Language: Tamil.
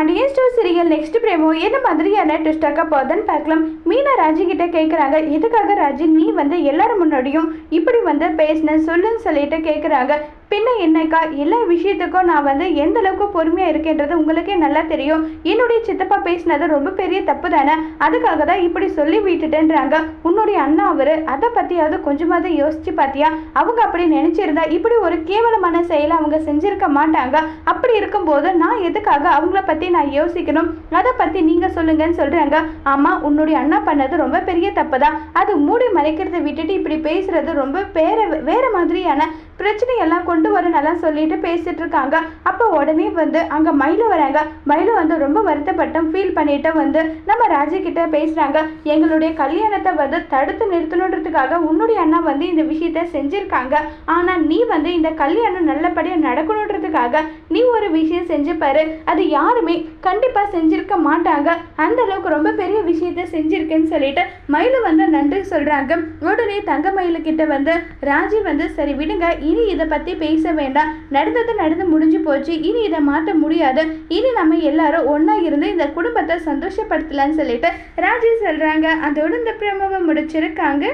Pandian store serial next promo? என்ன மாதிரியான ட்விஸ்டாக்க போதுன்னு பார்க்கலாம். மீனா ராஜி கிட்ட கேட்குறாங்க எதுக்காக ராஜி? நீ வந்து எல்லாரும் முன்னாடியும் இப்படி வந்து பேசின சொல்லுன்னு சொல்லிட்டு கேட்குறாங்க பின்ன என்னக்கா? எல்லா விஷயத்துக்கும் நான் வந்து எந்த அளவுக்கு பொறுமையாக இருக்கேன்றது உங்களுக்கே நல்லா தெரியும். என்னுடைய சித்தப்பா பேசினது ரொம்ப பெரிய தப்பு தானே? அதுக்காக தான் இப்படி சொல்லி விட்டுட்டேன்றாங்க. உன்னுடைய அண்ணா அவர் அதை பற்றியாவது கொஞ்சமாவது யோசிச்சு பார்த்தியா அவங்க அப்படி நினச்சிருந்தா இப்படி ஒரு கேவலமான செயலை அவங்க செஞ்சிருக்க மாட்டாங்க. அப்படி இருக்கும்போது நான் எதுக்காக அவங்கள பற்றி நான் யோசிக்கணும்? அதை பற்றி நீங்கள் சொல்லுங்கன்னு சொல்கிறாங்க ஆமாம் உன்னுடைய அண்ணா பண்ணது ரொம்ப பெரிய தப்பு தான். அது மூடி மறைக்கிறத விட்டுட்டு இப்படி பேசுறது ரொம்ப வேற வேற மாதிரியான பிரச்சனையெல்லாம் கொண்டு கொண்டு வரணும்லாம் சொல்லிட்டு பேசிட்டு இருக்காங்க அப்போ உடனே வந்து அங்கே மயிலு வராங்க. மயிலு வந்து ரொம்ப வருத்தப்பட்டும் ஃபீல் பண்ணிட்டு வந்து நம்ம ராஜி கிட்ட பேசுறாங்க. எங்களுடைய கல்யாணத்தை வந்து தடுத்து நிறுத்தணுன்றதுக்காக உன்னுடைய அண்ணா வந்து இந்த விஷயத்த செஞ்சிருக்காங்க. ஆனா நீ வந்து இந்த கல்யாணம் நல்லபடியாக நடக்கணுன்றதுக்காக நீ ஒரு விஷயம் செஞ்சு பாரு. அது யாருமே கண்டிப்பாக செஞ்சிருக்க மாட்டாங்க. அந்த அளவுக்கு ரொம்ப பெரிய விஷயத்த செஞ்சிருக்கேன்னு சொல்லிட்டு மயிலு வந்து நன்றி சொல்றாங்க. உடனே தங்க மயிலு கிட்ட வந்து ராஜி வந்து சரி விடுங்க. இனி இதை பத்தி பேச வேண்டாம். நடந்தது நடந்து முடிஞ்சு போச்சு. இனி இதை மாற்ற முடியாது. இனி நம்ம எல்லாரும் ஒன்றா இருந்து இந்த குடும்பத்தை சந்தோஷப்படுத்தலாம்னு சொல்லிட்டு ராஜி சொல்றாங்க. அதோட இந்த பிரமவை முடிச்சிருக்காங்க.